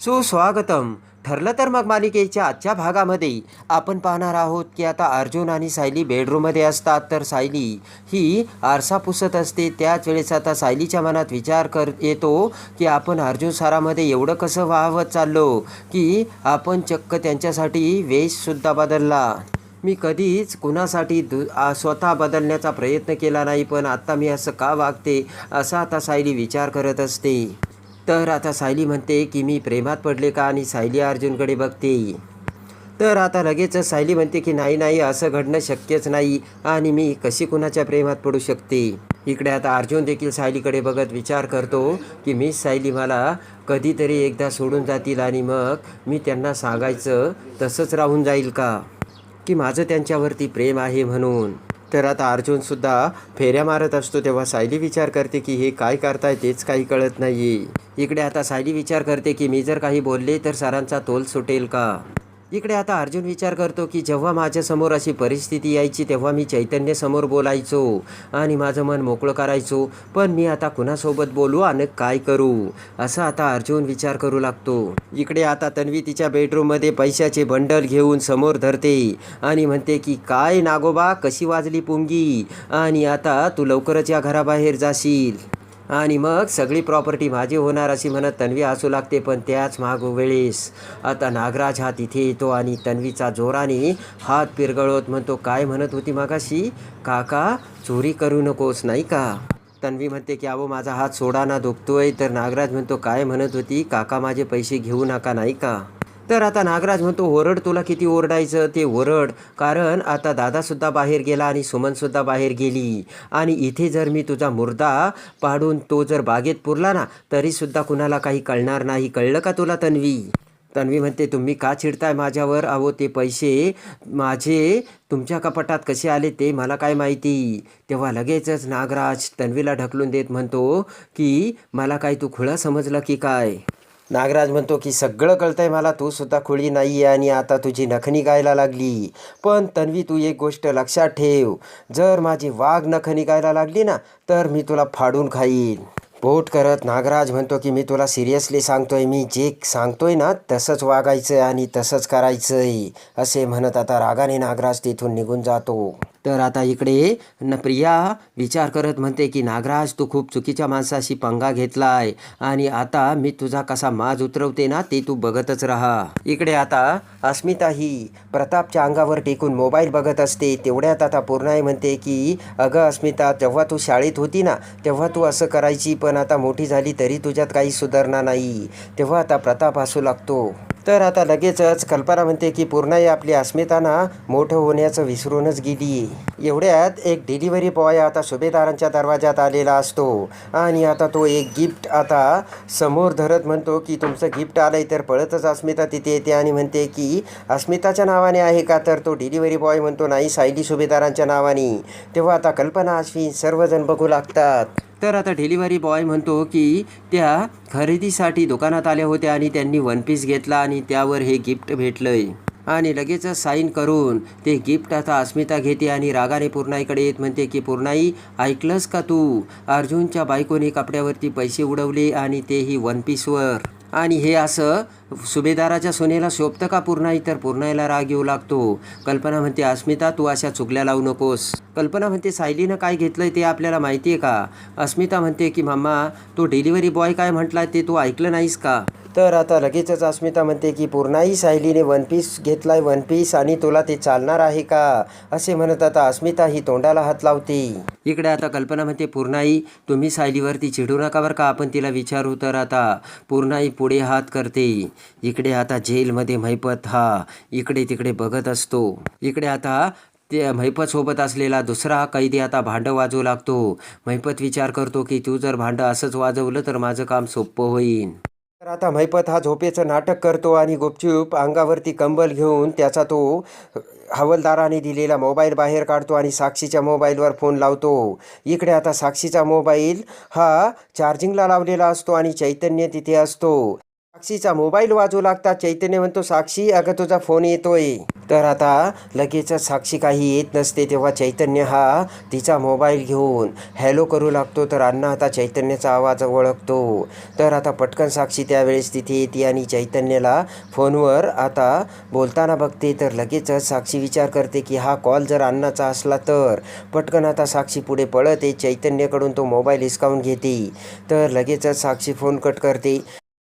सुस्वागतम. ठरलं तर मग मालिकेच्या आजच्या भागामध्ये. आपण पाहणार आहोत की आता अर्जुन आणि सायली बेडरूममध्ये असतात तर सायली ही आरसा पुसत असते. त्याच वेळेस आता सायलीच्या मनात विचार कर येतो की आपण अर्जुन सारामध्ये एवढं कसं वाहवत चाललो की आपण चक्क त्यांच्यासाठी वेशसुद्धा बदलला. मी कधीच कुणासाठी दु स्वतः बदलण्याचा प्रयत्न केला नाही पण आत्ता मी असं का वागते? असा आता सायली विचार करत असते. तर आता सायली म्हणते की मी प्रेमात पडले का आणि सायली अर्जुनकडे बघते? तर आता लगेचच सायली म्हणते की नाही नाही असं घडणं शक्यच नाही आणि मी कशी कुणाच्या प्रेमात पडू शकते? इकडे आता अर्जुन देखील सायलीकडे बघत विचार करतो की मी सायली मला कधीतरी एकदा सोडून जातील आणि मग मी त्यांना सांगायचं तसंच राहून जाईल का? की माझं त्यांच्यावरती प्रेम आहे म्हणून. तर आता अर्जुनसुद्धा फेऱ्या मारत असतो तेव्हा सायली विचार करते की हे काय करताय तेच काही कळत नाही इकडे आता सायली विचार करते की मी जर काही बोलले तर सरांचा तोल सुटेल का? इकडे आता अर्जुन विचार करतो की जेव्हा माझ्यासमोर अशी परिस्थिती यायची तेव्हा मी चैतन्यसमोर बोलायचो आणि माझं मन मोकळं करायचो. पण मी आता कुणासोबत बोलू आणि काय करू? असा आता अर्जुन विचार करू लागतो. इकडे आता तन्वी तिच्या बेडरूममध्ये पैशाचे बंडल घेऊन समोर धरते आणि म्हणते की काय नागोबा कशी वाजली पुंगी? आणि आता तू लवकरच या घराबाहेर जाशील. आणि मग सगळी प्रॉपर्टी माझी होणार अशी म्हणत तन्वी हसू लागते पण त्याच माग वेळेस. आता नागराज हा तिथे येतो आणि तन्वीचा जोराने हात पिरगळवत म्हणतो काय म्हणत होती मागाशी? काका चोरी करू नकोस नाही का? तन्वी म्हणते की अहो माझा हात सोडा ना दुखतोय. तर नागराज म्हणतो काय म्हणत होती? काका माझे पैसे घेऊ नका नाही का? तर आता नागराज म्हणतो ओरड तुला किती ओरडायचं? ते ओरड. कारण आता दादासुद्धा बाहेर गेला आणि सुमनसुद्धा बाहेर गेली. आणि इथे जर मी तुझा मुर्दा पाडून तो जर बागेत पुरला ना तरीसुद्धा कुणाला काही कळणार नाही. कळलं का तुला तन्वी? तन्वी म्हणते तुम्ही का चिडताय माझ्यावर? अहो ते पैसे माझे तुमच्या कपाटात कसे आले ते मला काय माहिती. तेव्हा लगेचच नागराज तन्वीला ढकलून देत म्हणतो की मला काय तू खुळा समजलं की काय? नागराज म्हणतो की सगळं कळतंय मला तू सुद्धा खुळी नाही आहे आणि आता तुझी नखनी गायला लागली. पण तन्वी तू एक गोष्ट लक्षात ठेव. जर माझी वाघ नखनी गायला लागली ना तर मी तुला फाडून खाईन. पोट करत नागराज म्हणतो की मी तुला सिरियसली सांगतोय मी जे सांगतोय ना तसंच वागायचं आणि तसंच करायचंय असे म्हणत आता रागाने नागराज तिथून निघून जातो. तर आता इकडे न प्रिया विचार करत म्हणते की नागराज तू खूप चुकीच्या माणसाशी पंगा घेतला आहे आणि आता मी तुझा कसा माज उतरवते ना ते तू बघतच राहा. इकडे आता अस्मिता ही प्रतापच्या अंगावर टेकून मोबाईल बघत असते. तेवढ्यात आता पूर्णाई म्हणते की अगं अस्मिता जेव्हा तू शाळेत होती ना तेव्हा तू असं करायची पण आता मोठी झाली तरी तुझ्यात काही सुधारणा नाही. तेव्हा आता प्रताप हसू लागतो. तर आता लगेचच कल्पना म्हणते की पूर्णाई आपली अस्मिताना मोठं होण्याचं विसरूनच गेली. एवढ्यात एक डिलिव्हरी बॉय आता सुभेदारांच्या दरवाजात आलेला असतो. आणि आता तो एक गिफ्ट आता समोर धरत म्हणतो की तुमचं गिफ्ट आलंय तर पळतच अस्मिता तिथे येते. आणि म्हणते की अस्मिताच्या नावाने आहे का? तर तो डिलिव्हरी बॉय म्हणतो नाही सायली सुभेदारांच्या नावाने. तेव्हा आता कल्पना अश्विन सर्वजण बघू लागतात. तर आता डिलिव्हरी बॉय म्हणतो की त्या खरेदीसाठी दुकानात आल्या होत्या आणि त्यांनी वन पीस घेतला आणि त्यावर हे गिफ्ट भेटलंय. आणि लगेचच साईन करून ते गिफ्ट आता अस्मिता घेते आणि रागाने पूर्णाईकडे येत म्हणते की पूर्णाई ऐकलंस का तू? अर्जुनच्या बायकोने कपड्यावरती पैसे उडवले आणि तेही वन पीसवर आणि हे असं सुभेदाराच्या सोनेला शोभतं का पूर्णाई? तर पूर्णाईला राग येऊ लागतो. कल्पना म्हणते अस्मिता तू अशा चुकल्या लावू नकोस. कल्पना म्हणते सायलीनं काय घेतलंय ते आपल्याला माहिती आहे का? अस्मिता म्हणते की मम्मा तो डिलिव्हरी बॉय काय म्हटलाय ते तू ऐकलं नाहीस का? तर आता लगेचच अस्मिता म्हणते की पूर्णाई सायलीने वन पीस घेतलाय वन पीस आणि तुला ते चालणार आहे का? असे म्हणत आता अस्मिता ही तोंडाला हात लावते. इकडे आता कल्पना म्हणते पूर्णाई तुम्ही सायलीवरती चिडू नका बरं का आपण तिला विचारू तर आता. पूर्णाई पुढे हात करते. इकडे आता जेलमध्ये मैपत हा इकडे तिकडे बघत असतो. इकडे आता ते मैपत सोबत असलेला दुसरा कैदी आता भांडं वाजवू लागतो. मैपत विचार करतो की तू जर भांडं असंच वाजवलं तर माझं काम सोपं होईल तर आता मैपत हा झोपेचं नाटक करतो आणि गुपचूप अंगावरती कंबल घेऊन त्याचा तो हवलदाराने दिलेला मोबाईल बाहेर काढतो आणि साक्षीच्या मोबाईलवर फोन लावतो. इकडे आता साक्षीचा मोबाईल हा चार्जिंगला लावलेला असतो आणि चैतन्य तिथे असतो. साक्षीचा मोबाईल वाजू लागता चैतन्य म्हणतो साक्षी अगं तुझा फोन येतोय. तर आता लगेचच साक्षी काही येत नसते तेव्हा चैतन्य हा तिचा मोबाईल घेऊन हॅलो करू लागतो. तर अण्णा आता चैतन्याचा आवाज ओळखतो. तर आता पटकन साक्षी त्यावेळेस तिथे येते आणि चैतन्याला फोनवर आता बोलताना बघते. तर लगेचच साक्षी विचार करते की हा कॉल जर अण्णाचा असला तर. पटकन आता साक्षी पुढे पळत. चैतन्यकडून चैतन्याकडून तो मोबाईल हिसकावून घेते. तर लगेचच साक्षी फोन कट करते.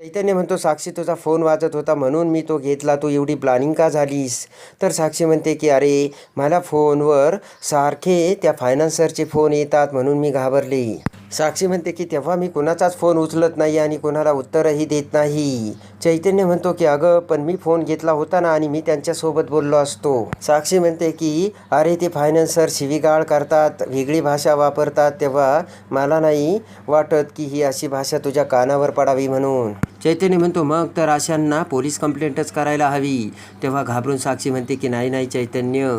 चैतन्य म्हणतो साक्षी तुझा फोन वाजत होता म्हणून मी तो घेतला. तू एवढी प्लॅनिंग का झालीस? तर साक्षी म्हणते की अरे मला फोनवर सारखे त्या फायनान्सरचे फोन येतात म्हणून मी घाबरले. साक्षी म्हणते की तेव्हा मी कुणाचाच फोन उचलत नाही आणि कुणाला उत्तरही देत नाही. चैतन्य म्हणतो की अगं पण मी फोन घेतला होता ना आणि मी त्यांच्यासोबत बोललो असतो. साक्षी म्हणते की अरे ते फायनान्सर शिवीगाळ करतात वेगळी भाषा वापरतात तेव्हा मला नाही वाटत की ही अशी भाषा तुझ्या कानावर पडावी म्हणून. चैतन्य म्हणतो मग तर अशांना पोलीस कंप्लेंटच करायला हवी. तेव्हा घाबरून साक्षी म्हणते की नाही नाही चैतन्य.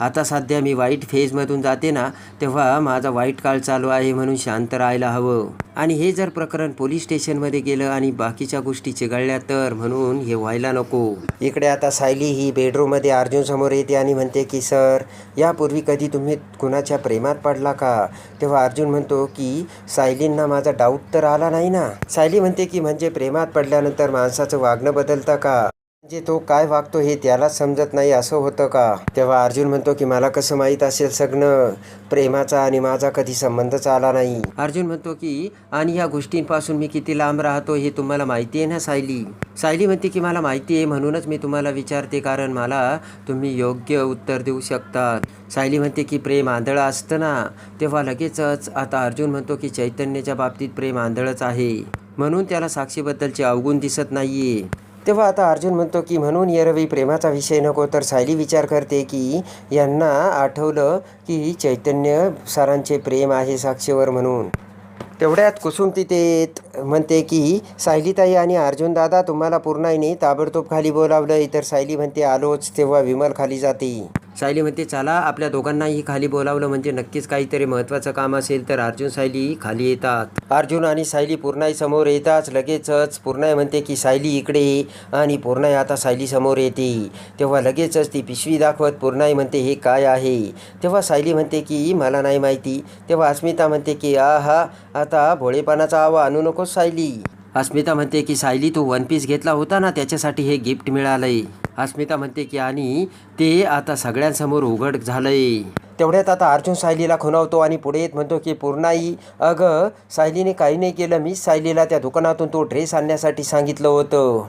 आता सध्या मी वाईट फेजमधून जाते ना तेव्हा माझा वाईट काळ चालू आहे म्हणून शांत राहायला हवं. आणि हे जर प्रकरण पोलीस स्टेशनमध्ये गेलं आणि बाकीच्या गोष्टी चिघळल्या तर म्हणून हे व्हायला नको. इकडे आता सायली ही बेडरूममध्ये अर्जुनसमोर येते आणि म्हणते की सर यापूर्वी कधी तुम्ही कुणाच्या प्रेमात पडला का? तेव्हा अर्जुन म्हणतो की सायलींना माझा डाऊट तर आला नाही ना. सायली म्हणते की म्हणजे प्रेमात पडल्यानंतर माणसाचं वागणं बदलतं का? म्हणजे तो काय वागतो हे त्यालाच समजत नाही असं होतं का? तेव्हा अर्जुन म्हणतो की मला कसं माहीत असेल सगळं? प्रेमाचा आणि माझा कधी संबंधच आला नाही. अर्जुन म्हणतो की आणि या गोष्टींपासून मी किती लांब राहतो हे तुम्हाला माहिती आहे ना सायली? सायली म्हणते की मला माहिती आहे म्हणूनच मी तुम्हाला विचारते कारण मला तुम्ही योग्य उत्तर देऊ शकतात. सायली म्हणते की प्रेम आंधळं असतं ना? तेव्हा लगेचच आता अर्जुन म्हणतो की चैतन्याच्या बाबतीत प्रेम आंधळच आहे. म्हणून त्याला साक्षीबद्दलचे अवगुण दिसत नाहीये. तेव्हा आता अर्जुन म्हणतो की म्हणून येरवी प्रेमाचा विषय नको. तर सायली विचार करते की यांना आठवलं की चैतन्य सरांचे प्रेम आहे साक्षीवर म्हणून. तेवढ्यात कुसुम तिथे येत म्हणते की सायलीताई आणि अर्जुन दादा तुम्हाला पूर्णाईने ताबडतोब खाली बोलावलं तर सायली म्हणते आलोच. तेव्हा विमल खाली जाते. सायली म्हणते चला आपल्या दोघांनाही खाली बोलावलं म्हणजे नक्कीच काहीतरी महत्त्वाचं काम असेल तर अर्जुन सायली खाली येतात. अर्जुन आणि सायली पूर्णाई समोर येताच लगेचच पूर्णाई म्हणते की सायली इकडे आणि पूर्णाई आता सायली समोर येते. तेव्हा लगेचच ती पिशवी दाखवत पूर्णाई म्हणते हे काय आहे? तेव्हा सायली म्हणते की मला नाही माहिती. तेव्हा अस्मिता म्हणते की आ हा आता भोळेपणाचा आवा आणू नकोस सायली. अस्मिता म्हणते की सायली तू वन पीस घेतला होता ना त्याच्यासाठी हे गिफ्ट मिळालंय. अस्मिता म्हणते की आणि ते आता सगळ्यांसमोर उघड झालंय. तेवढ्यात आता अर्जुन सायलीला खुणावतो आणि पुढे येत म्हणतो की पूर्णाई अगं सायलीने काही नाही केलं. मीच सायलीला त्या दुकानातून तो ड्रेस आणण्यासाठी सांगितलं होतं.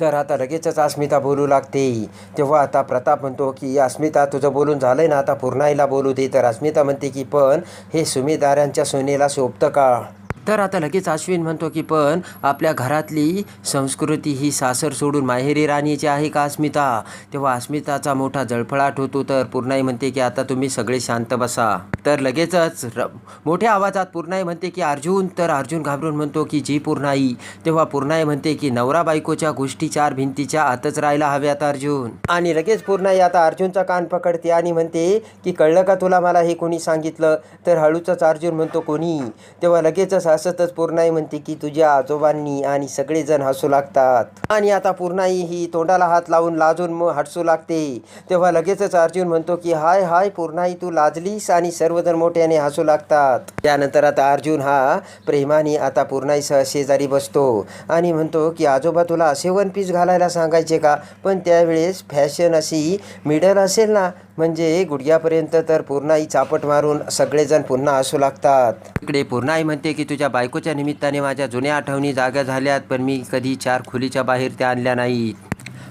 तर आता लगेचच अस्मिता बोलू लागते. तेव्हा आता प्रताप म्हणतो की अस्मिता तुझं बोलून झालंय ना आता पूर्णाईला बोलू दे. तर अस्मिता म्हणते की पण हे सुमेदारांच्या सोनेला सोपतं का? तर आता लगेच अश्विन म्हणतो की पण आपल्या घरातली संस्कृती ही सासर सोडून माहेरी राणीची आहे का अस्मिता? तेव्हा अस्मिताचा मोठा जळफळाट होतो तर पूर्णाई म्हणते की आता तुम्ही सगळे शांत बसा. तर लगेचच र मोठ्या आवाजात पूर्णाई म्हणते की अर्जुन. तर अर्जुन घाबरून म्हणतो की जी पूर्णाई. तेव्हा पूर्णाई म्हणते की नवरा बायकोच्या गोष्टी चार भिंतीच्या आतच राहायला हव्यात अर्जुन. आणि लगेच पूर्णाई आता अर्जुनचा कान पकडते आणि म्हणते की कळलं का तुला मला हे कोणी सांगितलं? तर हळूचंच अर्जुन म्हणतो कोणी? तेव्हा लगेचच हसतच पूर्णाई म्हणते की तुझ्या आजोबांनी आणि सगळेजण हसू लागतात. आणि आता पूर्णाई ही तोंडाला हात लावून लाजून मग हसू लागते. तेव्हा लगेचच अर्जुन म्हणतो की हाय हाय पूर्णाई तू लाजलीस आणि सर्वजण मोठ्याने हसू लागतात. त्यानंतर आता अर्जुन हा प्रेमाने आता पूर्णाईसह शेजारी बसतो आणि म्हणतो की आजोबा तुला असे वन पीस घालायला सांगायचे का? पण त्यावेळेस फॅशन अशी मिडल असेल ना म्हणजे गुडघ्यापर्यंत तर पूर्णाई चापट मारून सगळेजण पुन्हा हसू लागतात. इकडे पूर्णाई म्हणते की तुझ्या बायकोच्या निमित्ताने माझ्या जुन्या आठवणी जाग्या झाल्यात पण मी कधी चार खोलीच्या बाहेर त्या आणल्या नाहीत.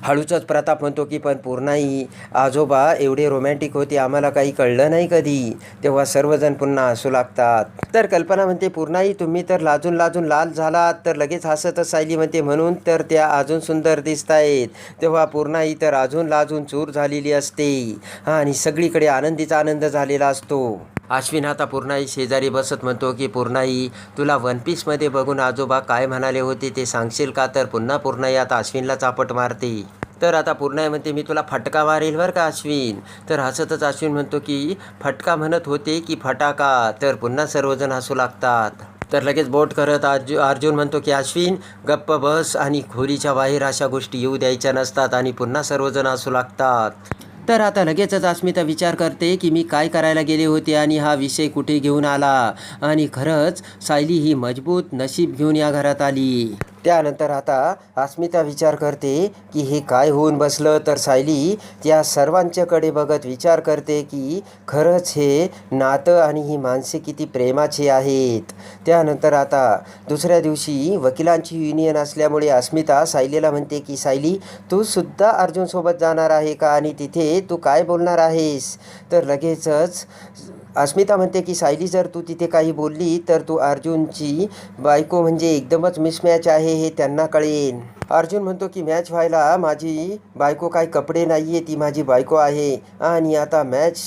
हळूचच प्रताप म्हणतो की पण पूर्णाई आजोबा एवढे रोमॅन्टिक होते आम्हाला काही कळलं नाही कधी. तेव्हा सर्वजण पुन्हा हसू लागतात. तर कल्पना म्हणते पूर्णाई तुम्ही तर लाजून लाजून लाल झालात तर लगेच हसतच सायली म्हणते म्हणून तर त्या अजून सुंदर दिसत आहेत तेव्हा पूर्णाई तर अजून लाजून चूर झालेली असते. आणि सगळीकडे आनंदीचा आनंद झालेला असतो. अश्विन आता पूर्णाई शेजारी बसत म्हणतो की पूर्णाई तुला वन पीसमध्ये बघून आजोबा काय म्हणाले होते ते सांगशील का? तर पुन्हा पूर्णाई आता अश्विनला चापट मारते. तर आता पूर्णाई म्हणते मी तुला फटका मारेल बरं का अश्विन? तर हसतच अश्विन म्हणतो की फटका म्हणत होते की फटाका तर पुन्हा सर्वजण हसू लागतात. तर लगेच बोट करत अर्जु अर्जुन म्हणतो की अश्विन गप्प बस आणि खोलीच्या बाहेर अशा गोष्टी येऊ द्यायच्या नसतात आणि पुन्हा सर्वजण असू लागतात. तर आता लगेचच अस्मिता विचार करते की मी काय करायला गेले होते आणि हा विषय कुठे घेऊन आला? आणि खरंच सायली ही मजबूत नशीब घेऊन या घरात आली. त्यानंतर आता अस्मिता विचार करते की हे काय होऊन बसलं? तर सायली त्या सर्वांच्याकडे बघत विचार करते की खरंच हे नातं आणि ही माणसे किती प्रेमाची आहेत. त्यानंतर आता दुसऱ्या दिवशी वकिलांची युनियन असल्यामुळे अस्मिता सायलीला म्हणते की सायली तू सुद्धा अर्जुनसोबत जाणार आहे का? आणि तिथे तू काय बोलणार आहेस? तर लगेचच अस्मिता म्हणते की सायली जर तू तिथे काही बोलली तर तू अर्जुनची बायको म्हणजे एकदमच मिसमॅच आहे हे त्यांना कळेन अर्जुन म्हणतो की मॅच व्हायला माझी बायको काय कपडे नाही आहे ती माझी बायको आहे आणि आता मॅच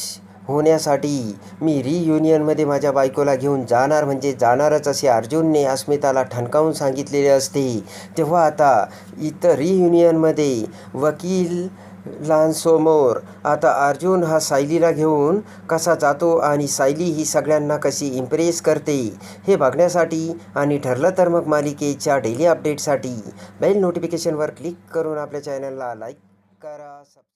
होण्यासाठी मी रियुनियनमध्ये माझ्या बायकोला घेऊन जाणार म्हणजे जाणारच असे अर्जुनने अस्मिताला ठणकावून सांगितलेले असते. तेव्हा आता इतर रियुनियनमध्ये वकील लहानसमोर आता अर्जुन हा सायलीला घेऊन कसा जातो आणि सायली ही सगळ्यांना कशी इम्प्रेस करते हे बघण्यासाठी आणि ठरलं तर मग मालिकेच्या डेली अपडेटसाठी बेल नोटिफिकेशनवर क्लिक करून आपल्या चॅनलला लाईक करा